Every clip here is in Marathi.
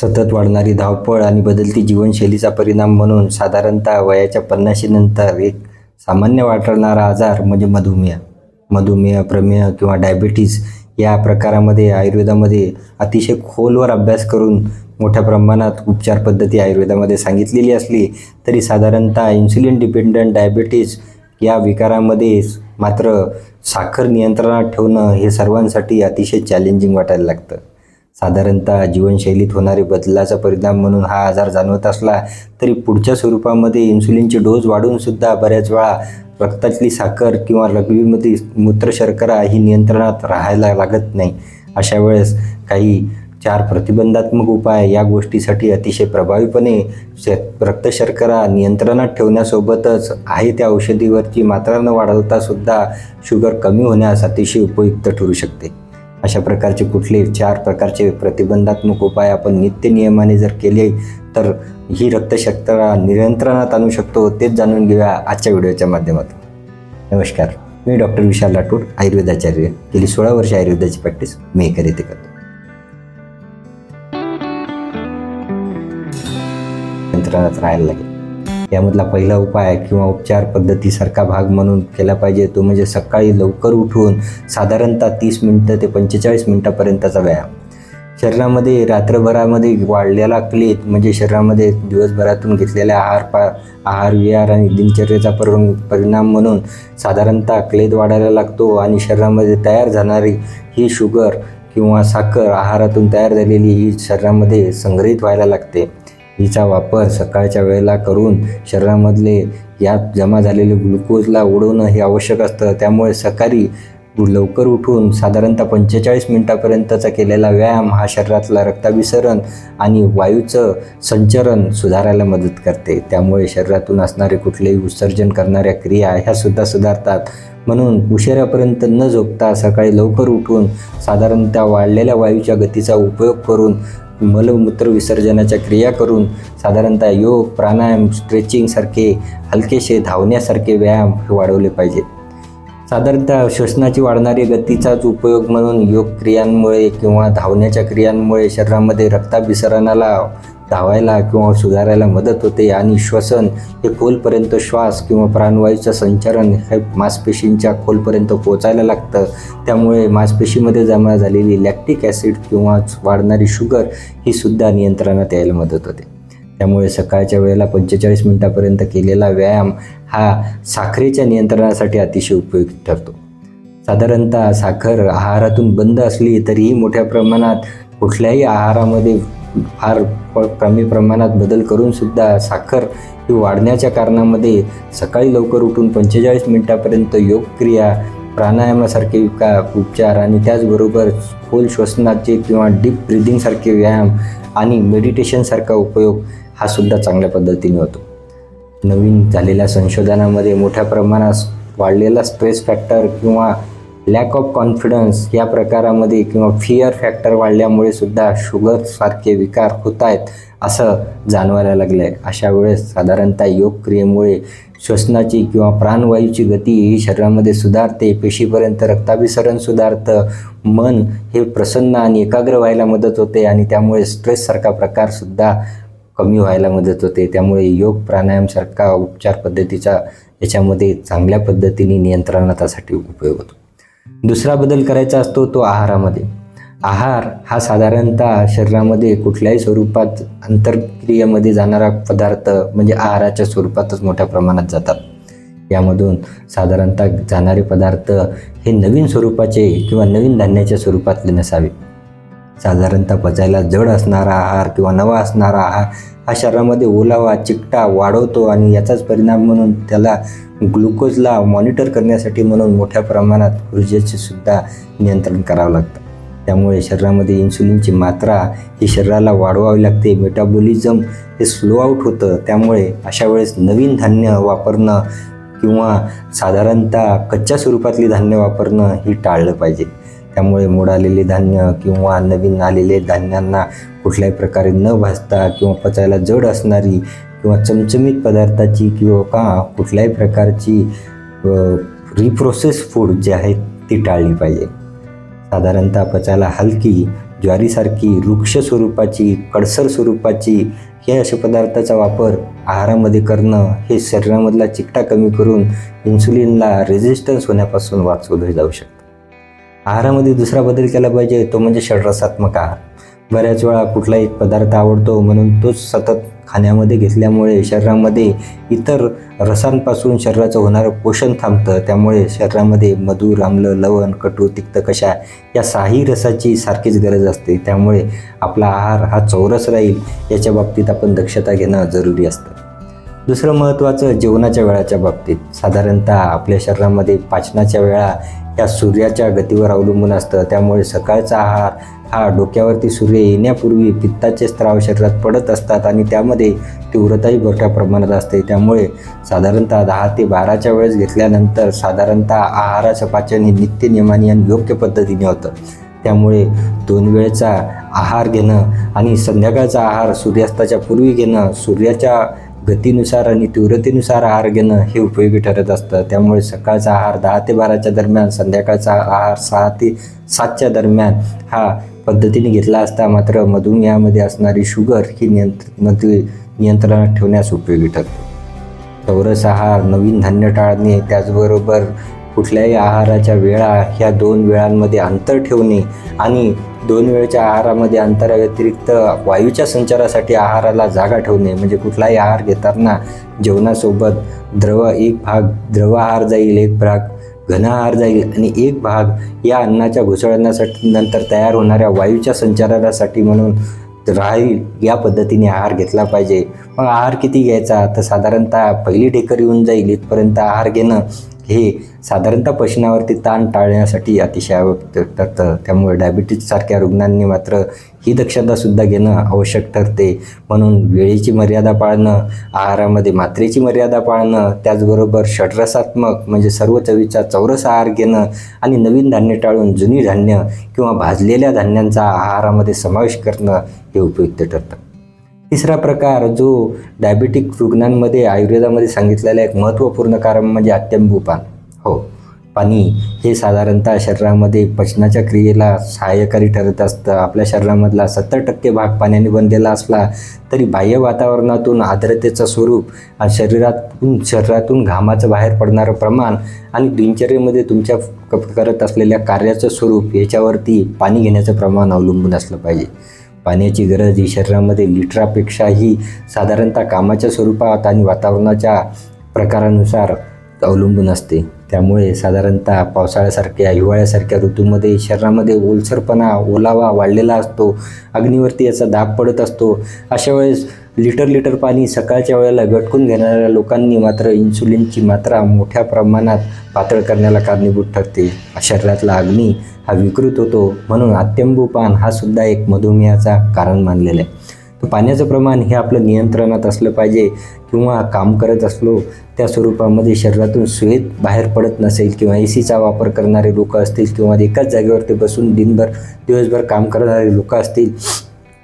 सतत वाढणारी धावपळ आणि बदलती जीवनशैलीचा परिणाम म्हणून साधारणतः वयाच्या पन्नाशीनंतर एक सामान्य वाटणारा आजार म्हणजे मधुमेह. मधुमेह प्रमेह किंवा डायबिटीज या प्रकारामध्ये आयुर्वेदामध्ये अतिशय खोलवर अभ्यास करून मोठ्या प्रमाणात उपचार पद्धती आयुर्वेदामध्ये सांगितलेली असली तरी साधारणतः इन्सुलिन डिपेंडंट डायबिटीज या विकारामध्ये मात्र साखर नियंत्रणात ठेवणं हे सर्वांसाठी अतिशय चॅलेंजिंग वाटायला लागतं. साधारणतः जीवनशैलीत होणारे बदलाचा परिणाम म्हणून हा आजार जाणवत असला तरी पुढच्या स्वरूपामध्ये इन्सुलिनचे डोस वाढून सुद्धा बऱ्याच वेळा रक्तातली साखर किंवा रगवीमध्ये मूत्रशर्करा ही नियंत्रणात राहायला लागत नाही. अशा वेळेस काही चार प्रतिबंधात्मक उपाय या गोष्टीसाठी अतिशय प्रभावीपणे श रक्तशर्करा नियंत्रणात ठेवण्यासोबतच आहे त्या औषधीवरची मात्रा न वाढवता सुद्धा शुगर कमी होण्यास अतिशय उपयुक्त ठरू शकते. अशा प्रकारचे कुठले चार प्रकारचे प्रतिबंधात्मक उपाय आपण नित्य नियमाने जर केले तर ही रक्तशर्करा नियंत्रणात आणू शकतो तेच जाणून घेऊया आजच्या व्हिडिओच्या माध्यमातून. नमस्कार मी डॉक्टर विशाल राठोड आयुर्वेदाचार्य गेली सोळा वर्ष आयुर्वेदाची प्रॅक्टिस मेकर येथे करतो नियंत्रणात राहायला लागेल. यामधला पहिला उपाय किंवा उपचार पद्धतीसारखा भाग म्हणून केला पाहिजे. तो म्हणजे सकाळी लवकर उठून साधारणतः तीस मिनटं ते पंचेचाळीस मिनटापर्यंतचा व्यायाम. शरीरामध्ये रात्रभरामध्ये वाढलेला क्लेत म्हणजे शरीरामध्ये दिवसभरातून घेतलेल्या आहार पा आहार विहार आणि दिनचर्येचा पर परिणाम म्हणून साधारणतः क्लेद वाढायला लागतो आणि शरीरामध्ये तयार जाणारी ही शुगर किंवा साखर आहारातून तयार झालेली ही शरीरामध्ये संग्रहित व्हायला लागते. हिचा वापर सकाळच्या वेळेला करून शरीरामधले यात जमा झालेले ग्लुकोजला उडवणं हे आवश्यक असतं. त्यामुळे सकाळी लवकर उठून साधारणतः पंचेचाळीस मिनटापर्यंतचा केलेला व्यायाम हा शरीरातला रक्ताभिसरण आणि वायूचं संचरण सुधारायला मदत करते. त्यामुळे शरीरातून असणारे कुठलेही उत्सर्जन करणाऱ्या क्रिया ह्यासुद्धा सुधारतात. म्हणून उशिरापर्यंत न झोपता सकाळी लवकर उठून साधारणतः वाढलेल्या वायूच्या गतीचा उपयोग करून मलमूत्र विसर्जनाच्या क्रिया करून साधारणतः योग प्राणायाम स्ट्रेचिंगसारखे हलकेसे धावण्यासारखे व्यायाम हे वाढवले पाहिजेत साधारणतः श्वसनाची वाढणारी गतीचाच उपयोग म्हणून योग क्रियांमुळे किंवा धावण्याच्या क्रियांमुळे शरीरामध्ये रक्ताभिसरणाला धावायला किंवा सुधारायला मदत होते. आणि श्वसन हे खोलपर्यंत श्वास किंवा प्राणवायूचं संचरण हे मांसपेशींच्या खोलपर्यंत पोचायला लागतं. त्यामुळे मांसपेशीमध्ये जमा झालेली लॅक्टिक ॲसिड किंवा वाढणारी शुगर ही सुद्धा नियंत्रणात यायला मदत होते. त्यामुळे सकाळच्या वेळेला पंचेचाळीस मिनटापर्यंत केलेला व्यायाम हा साखरेच्या नियंत्रणासाठी अतिशय उपयुक्त ठरतो. साधारणतः साखर आहारातून बंद असली तरीही मोठ्या प्रमाणात कुठल्याही आहारामध्ये फार प- कमी प्रमाणात बदल करून सुद्धा साखर ही वाढण्याच्या कारणामध्ये सकाळी लवकर उठून पंचेचाळीस मिनटापर्यंत योगक्रिया प्राणायामासारखे का उपचार आणि त्याचबरोबर खोल श्वसनाचे किंवा डीप ब्रिदिंगसारखे व्यायाम आणि मेडिटेशनसारखा उपयोग हा सुद्धा चांगल्या पद्धतीने होतो. नवीन झालेल्या संशोधनामध्ये मोठ्या प्रमाणात वाढलेला स्ट्रेस फॅक्टर किंवा लॅक ऑफ कॉन्फिडन्स या प्रकारामध्ये किंवा फिअर फॅक्टर वाढल्यामुळे सुद्धा शुगरसारखे विकार होत आहेत असं जाणवायला लागलं आहे अशा वेळेस साधारणतः योग क्रियेमुळे श्वसनाची किंवा प्राणवायूची गती ही शरीरामध्ये सुधारते पेशीपर्यंत रक्ताभिसरण सुधारतं मन हे प्रसन्न आणि एकाग्र व्हायला मदत होते आणि त्यामुळे स्ट्रेससारखा प्रकारसुद्धा कमी व्हायला मदत होते. त्यामुळे योग प्राणायामसारखा उपचार पद्धतीचा याच्यामध्ये चांगल्या पद्धतीने नियंत्रणासाठी उपयोग होतो. दुसरा बदल करायचा असतो तो आहारामध्ये. आहार हा साधारणतः शरीरामध्ये कुठल्याही स्वरूपात अंतरक्रियेमध्ये जाणारा पदार्थ म्हणजे आहाराच्या स्वरूपातच मोठ्या प्रमाणात जातात. यामधून साधारणतः जाणारे पदार्थ हे नवीन स्वरूपाचे किंवा नवीन धान्याच्या स्वरूपातले नसावे. साधारणतः पचायला जड असणारा आहार किंवा नवा असणारा आहार हा शरीरामध्ये ओलावा चिकटा वाढवतो आणि याचाच परिणाम म्हणून त्याला ग्लुकोजला मॉनिटर करण्यासाठी म्हणून मोठ्या प्रमाणात ऊर्जेचे सुद्धा नियंत्रण करावं लागतं. त्यामुळे शरीरामध्ये इन्सुलिनची मात्रा ही शरीराला वाढवावी लागते. मेटाबॉलिझम हे स्लो आऊट होतं. त्यामुळे अशा वेळेस नवीन धान्य वापरणं किंवा साधारणतः कच्च्या स्वरूपातली धान्य वापरणं ही टाळलं पाहिजे. त्यामुळे मोडालेले धान्य किंवा नवीन आलेले धान्यांना कुठल्याही प्रकारे न भाजता किंवा पचायला जड असणारी किंवा चमचमीत पदार्थाची किंवा का कुठल्याही प्रकारची रिप्रोसेस फूड जे आहेत ती टाळली पाहिजे. साधारणतः पचायला हलकी ज्वारीसारखी वृक्ष स्वरूपाची कडसर स्वरूपाची हे अशा पदार्थाचा वापर आहारामध्ये करणं हे शरीरामधला चिकटा कमी करून इन्सुलिनला रेझिस्टन्स होण्यापासून वाचवलं जाऊ शकतं. आहारामध्ये दुसरा बदल केला पाहिजे तो म्हणजे षडरसात्मक आहार. बऱ्याच वेळा कुठलाही पदार्थ आवडतो म्हणून तोच सतत खाण्यामध्ये घेतल्यामुळे शरीरामध्ये इतर रसांपासून शरीराचं होणारं पोषण थांबतं. त्यामुळे शरीरामध्ये मधुर आम्ल लवण कटू तिक्त कशा या साही रसाची सारखीच गरज असते. त्यामुळे आपला आहार हा चौरस राहील याच्या बाबतीत आपण दक्षता घेणं जरुरी असतं. दुसरं महत्त्वाचं जेवणाच्या वेळाच्या बाबतीत. साधारणतः आपल्या शरीरामध्ये पाचनाच्या वेळा या सूर्याच्या गतीवर अवलंबून असतं. त्यामुळे सकाळचा आहार हा डोक्यावरती सूर्य येण्यापूर्वी पित्ताचे स्त्राव शरीरात पडत असतात आणि त्यामध्ये तीव्रताही मोठ्या प्रमाणात असते. त्यामुळे साधारणतः दहा ते बाराच्या वेळेस घेतल्यानंतर साधारणतः आहाराचं पाचन हे नित्य नियमाने आणि योग्य पद्धतीने होतं. त्यामुळे दोन वेळचा आहार घेणं आणि संध्याकाळचा आहार सूर्यास्ताच्या पूर्वी घेणं सूर्याच्या गतीनुसार आणि तीव्रतेनुसार आहार घेणं हे उपयोगी ठरत असतं. त्यामुळे सकाळचा आहार दहा ते बाराच्या दरम्यान संध्याकाळचा आहार सहा ते सातच्या दरम्यान हा पद्धतीने घेतला असता. मात्र मधुमेहामध्ये असणारी शुगर ही नियंत्र नियंत्रणात ठेवण्यास उपयोगी ठरते. चौरस आहार नवीन धान्य टाळणे त्याचबरोबर कुठल्याही आहाराच्या वेळा ह्या दोन वेळांमध्ये अंतर ठेवणे आणि दोन वेळच्या आहारामध्ये अंतराव्यतिरिक्त वायूच्या संचारासाठी आहाराला जागा ठेवणे म्हणजे कुठलाही आहार घेताना जेवणासोबत द्रव एक भाग द्रव आहार जाईल एक भाग घन आहार जाईल आणि एक भाग या अन्नाच्या घुसळण्यासाठी नंतर तयार होणाऱ्या वायूच्या संचारासाठी म्हणून राहील या पद्धतीने आहार घेतला पाहिजे. मग आहार किती घ्यायचा? तर साधारणतः पहिली ढेकर येऊन जाईल इथपर्यंत आहार घेणं हे साधारणतः पचनावरती ताण टाळण्यासाठी अतिशय आवश्यक ठरतं. त्यामुळे डायबिटीजसारख्या रुग्णांनी मात्र ही दक्षतासुद्धा घेणं आवश्यक ठरते. म्हणून वेळेची मर्यादा पाळणं आहारामध्ये मात्रेची मर्यादा पाळणं त्याचबरोबर षडरसात्मक म्हणजे सर्व चवीचा चौरस आहार घेणं आणि नवीन धान्य टाळून जुनी धान्य किंवा भाजलेल्या धान्यांचा आहारामध्ये समावेश करणं हे उपयुक्त ठरतं. तिसरा प्रकार जो डायबेटिक रुग्णांमध्ये आयुर्वेदामध्ये सांगितलेलं एक महत्त्वपूर्ण कारण म्हणजे अत्यंबूपान हो. पाणी हे साधारणतः शरीरामध्ये पचनाच्या क्रियेला सहाय्यकारी ठरत असतं. आपल्या शरीरामधला सत्तर टक्के भाग पाण्याने बनलेला असला तरी बाह्य वातावरणातून आर्द्रतेचं स्वरूप आणि शरीरातून शरीरातून घामाचं बाहेर पडणारं प्रमाण आणि दिनचर्येमध्ये तुमच्या करत असलेल्या कार्याचं स्वरूप याच्यावरती पाणी घेण्याचं प्रमाण अवलंबून असलं पाहिजे. पाण्याची गरज ही शरीरामध्ये लिटरापेक्षाही साधारणतः कामाच्या स्वरूपात आणि वातावरणाच्या प्रकारानुसार अवलंबून असते. त्यामुळे साधारणतः पावसाळ्यासारख्या हिवाळ्यासारख्या ऋतूमध्ये शरीरामध्ये ओलसरपणा ओलावा वाढलेला असतो अग्नीवरती याचा दाब पडत असतो. अशा वेळेस लिटर लिटर पाणी सकाळच्या वेळेला गटकून घेणाऱ्या लोकांनी मात्र इन्सुलिनची मात्रा मोठ्या प्रमाणात पातळ करण्याला कारणीभूत ठरते. शरीरातला अग्नी हा विकृत होतो म्हणून अत्यंबुपान हा सुद्धा एक मधुमेहाचा कारण मानलेला आहे. तर पाण्याचं प्रमाण हे आपलं नियंत्रणात असलं पाहिजे किंवा काम करत असलो त्या स्वरूपामध्ये शरीरातून सुहेत बाहेर पडत नसेल किंवा ए सीचा वापर करणारे लोक असतील किंवा एकाच जागेवरती बसून दिनभर दिवसभर काम करणारे लोक असतील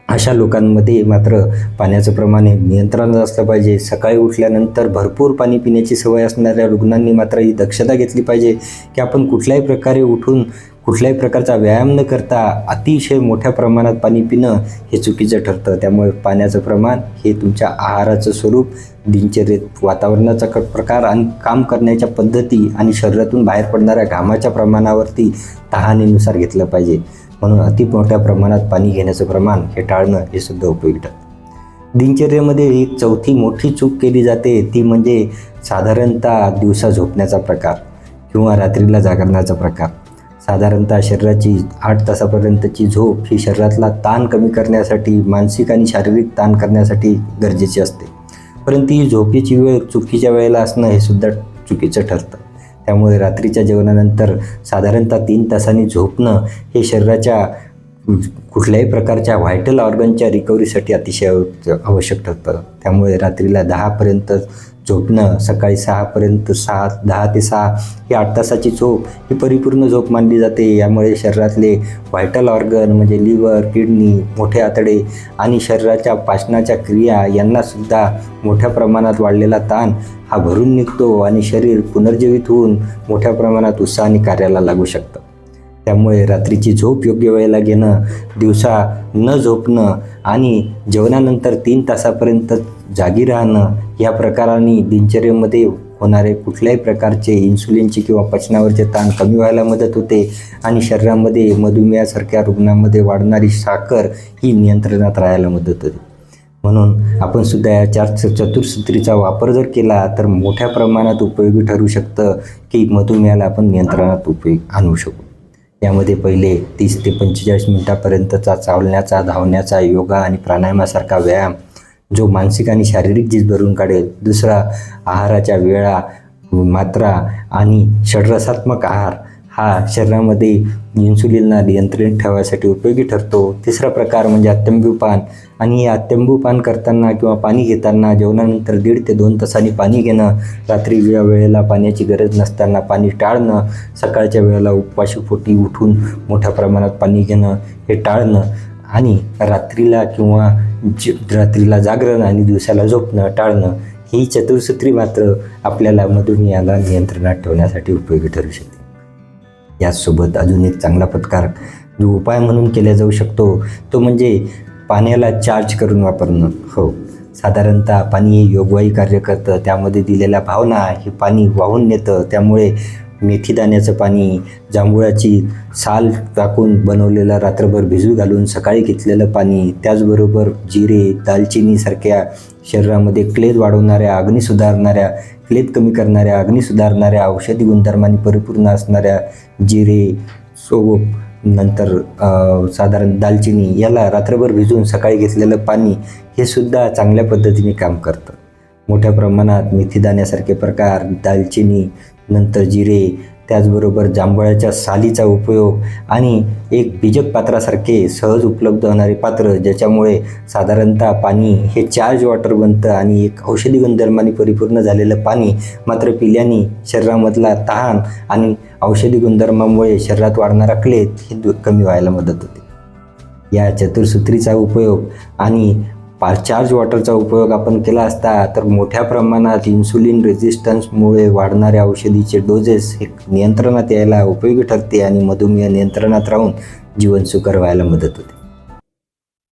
अशा लोकांमध्ये मात्र पाण्याचं प्रमाण हे नियंत्रणात असलं पाहिजे. सकाळी उठल्यानंतर भरपूर पाणी पिण्याची सवय असणाऱ्या रुग्णांनी मात्र ही दक्षता घेतली पाहिजे की आपण कुठल्याही प्रकारे उठून कुठल्याही प्रकारचा व्यायाम न करता अतिशय मोठ्या प्रमाणात पाणी पिणं हे चुकीचं ठरतं. त्यामुळे पाण्याचं प्रमाण हे तुमच्या आहाराचं स्वरूप दिनचर्येत वातावरणाचा क प्रकार आणि काम करण्याच्या पद्धती आणि शरीरातून बाहेर पडणाऱ्या घामाच्या प्रमाणावरती तहानेनुसार घेतलं पाहिजे. म्हणून अति मोठ्या प्रमाणात पाणी घेण्याचं प्रमाण हे टाळणं हे सुद्धा उपयोगी ठरतं दिनचर्येमध्ये एक चौथी मोठी चूक केली जाते ती म्हणजे साधारणतः दिवसा झोपण्याचा प्रकार किंवा रात्रीला जागरण्याचा प्रकार. साधारणतः शरीराची आठ तासापर्यंतची झोप ही शरीरातला ताण कमी करण्यासाठी मानसिक आणि शारीरिक ताण करण्यासाठी गरजेची असते. परंतु ही झोपेची वेळ चुकीच्या वेळेला असणं हे सुद्धा चुकीचं ठरतं. त्यामुळे रात्रीच्या जेवणानंतर साधारणतः तीन तासांनी झोपणं हे शरीराच्या कुठल्याही प्रकारच्या व्हायटल ऑर्गनच्या रिकव्हरीसाठी अतिशय आवश्यक ठरतं. त्यामुळे रात्रीला दहापर्यंत झोपणं सकाळी सहापर्यंत सहा दहा ते सहा ही आठ तासाची झोप ही परिपूर्ण झोप मानली जाते. यामुळे शरीरातले व्हायटल ऑर्गन म्हणजे लिव्हर किडनी मोठे आतडे आणि शरीराच्या पाचनाच्या क्रिया यांनासुद्धा मोठ्या प्रमाणात वाढलेला ताण हा भरून निघतो आणि शरीर पुनर्जीवित होऊन मोठ्या प्रमाणात उत्साहाने कार्याला लागू शकतं. त्यामुळे रात्रीची झोप योग्य वेळेला घेणं दिवसा न झोपणं आणि जेवणानंतर तीन तासापर्यंत जागी राहणं या प्रकाराने दिनचर्येमध्ये होणारे कुठल्याही प्रकारचे इन्सुलिनचे किंवा पचनावरचे ताण कमी व्हायला मदत होते आणि शरीरामध्ये मधुमेहासारख्या रुग्णांमध्ये वाढणारी साखर ही नियंत्रणात राहायला मदत होते. म्हणून आपण सुद्धा या चार चतुर्सूत्रीचा वापर जर केला तर मोठ्या प्रमाणात उपयोगी ठरू शकतं की मधुमेहाला आपण नियंत्रणात उपयोग आणू शकू. यामध्ये पहिले तीस ते पंचेचाळीस मिनिटापर्यंतचा चालण्याचा धावण्याचा योगा आणि प्राणायामासारखा व्यायाम जो मानसिक आणि शारीरिक जीज भरून काढेल. दुसरा आहाराच्या वेळा मात्रा आणि षडरसात्मक आहार. हा शरीरामध्ये इन्सुलिनला नियंत्रित ठेवायसाठी उपयोगी ठरतो. तिसरा प्रकार म्हणजे अत्यंबुपान आणि हे करताना किंवा पाणी घेताना जेवणानंतर दीड ते दोन तासांनी पाणी घेणं रात्री या वेळेला पाण्याची गरज नसताना पाणी टाळणं सकाळच्या वेळेला उपवाशी पोटी उठून मोठ्या प्रमाणात पाणी घेणं हे टाळणं आणि रात्रीला किंवा ज रात्रीला जागरण आणि दिवसाला झोपणं टाळणं ही चतुर्सूत्री मात्र आपल्याला मधुमेहाला नियंत्रणात ठेवण्यासाठी उपयोगी ठरू शकते. याचसोबत अजून एक चांगला प्रकार जो उपाय म्हणून केला जाऊ शकतो तो म्हणजे पाण्याला चार्ज करून वापरणं. हो. साधारणतः पाणी हे कार्य करतं त्यामध्ये दिलेल्या भावना हे पाणी वाहून नेतं. त्यामुळे मेथीदाण्याचं पाणी जांभुळाची साल टाकून बनवलेलं रात्रभर भिजू घालून सकाळी घेतलेलं पाणी त्याचबरोबर जिरे दालचिनीसारख्या शरीरामध्ये क्लेद वाढवणाऱ्या अग्नी सुधारणाऱ्या क्लेद कमी करणाऱ्या अग्नी सुधारणाऱ्या औषधी गुणधर्मांनी परिपूर्ण असणाऱ्या जिरे सोप नंतर साधारण दालचिनी याला रात्रभर भिजवून सकाळी घेतलेलं पाणी हे सुद्धा चांगल्या पद्धतीने काम करतं. मोठ्या प्रमाणात मेथीदाण्यासारखे प्रकार दालचिनी नंतर जिरे त्याचबरोबर जांभळाच्या सालीचा उपयोग आणि एक बीजक पात्रासारखे सहज उपलब्ध होणारे पात्र ज्याच्यामुळे साधारणतः पाणी हे चार्ज वॉटर बनतं आणि एक औषधी गुणधर्माने परिपूर्ण झालेलं पाणी मात्र पिल्याने शरीरामधला तहान आणि औषधी गुणधर्मामुळे शरीरात वाढणारा क्लेत हे दु कमी व्हायला मदत होते. या चतुर्सूत्रीचा उपयोग आणि चार्ज वॉटरचा उपयोग आपण केला असता तर मोठ्या प्रमाणात इन्सुलिन रेझिस्टन्समुळे वाढणाऱ्या औषधीचे डोजेस हे नियंत्रणात यायला उपयोगी ठरते आणि मधुमेह नियंत्रणात राहून जीवन सुकर व्हायला मदत होते.